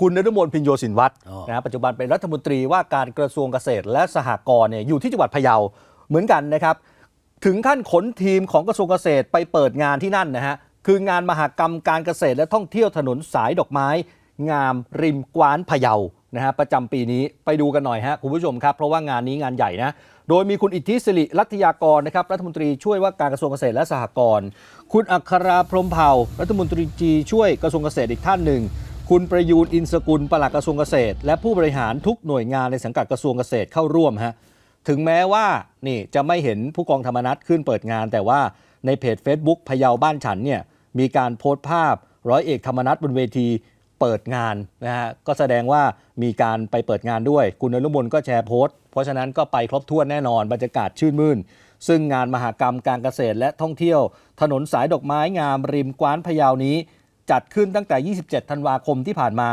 คุณนฤมลพินโยสินวัตรอ๋อนะฮะปัจจุบันเป็นรัฐมนตรีว่าการกระทรวงเกษตร และสหกรณ์เนี่ยอยู่ที่จังหวัดพะเยาเหมือนกันนะครับ ถึงขั้นขนทีมของกระทรวงเกษตรไปเปิดงานที่นั่นนะฮะคืองานมหกรรมการเกษตรและท่องเที่ยวถนนสายดอกไม้ งามริมกว้านพะเยานะฮะประจำปีนี้ไปดูกันหน่อยฮะคุณผู้ชมครับ เพราะว่างานนี้งานใหญ่นะโดยมีคุณอิทธิสิริรัตยากรนะครับรัฐมนตรีช่วยว่าการกระทรวงเกษตรและสหกรณ์คุณอัคราพรหมเผ่ารัฐมนตรีจีช่วยกระทรวงเกษตรอีกท่านหนึ่ง คุณประยูนอินสกุลปลัดกระทรวงเกษตร และผู้บริหารทุกหน่วยงานในสังกัดกระทรวงเกษตรเข้าร่วมฮะถึงแม้ว่านี่จะไม่เห็นผู้กองธรรมนัฐขึ้นเปิดงาน แต่ว่าในเพจ Facebook พะเยาบ้านฉันเนี่ยมีการโพสต์ภาพร้อยเอกธรรมนัฐบนเวทีเปิดงานนะฮะก็แสดงว่ามีการไปเปิดงานด้วย คุณนรุมนก็แชร์โพสต์ เพราะฉะนั้นก็ไปครบถ้วนแน่นอนบรรยากาศชื่นมื่น ซึ่งงานมหากรรมการเกษตรและท่องเที่ยว ถนนสายดอกไม้งามริมกว้านพะเยานี้ จัดขึ้นตั้งแต่ 27 ธันวาคมที่ผ่านมา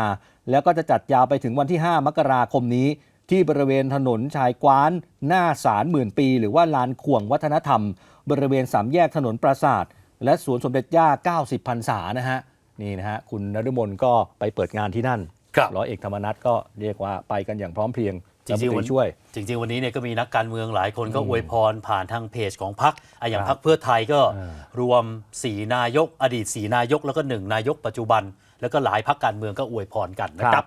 แล้วก็จะจัดยาวไปถึงวันที่ 5 มกราคมนี้ ที่บริเวณถนนชายกว้านหน้าศาลหมื่นปี หรือว่าลานข่วงวัฒนธรรม บริเวณสามแยกถนนปราสาทและสวนสมเด็จย่า 90พรรษานะฮะนี่นะฮะคุณนฤมลก็ไปเปิดงานที่นั่นครับร้อยเอกธรรมนัฐก็เรียกว่าไปกันอย่างพร้อมเพรียง จริงๆรัฐมวันตช่วย จริง ๆ วันนี้เนี่ยก็มีนักการเมืองหลายคนก็อวยพรผ่านทางเพจของพรรคอะอย่างคพรัรบรคเพื่อไทยก็เออรวม4นายก อดีต4นายก แล้วก็1นายกปัจจุบัน แล้วก็หลายพรรคการเมืองก็อวยพรกันนะครับ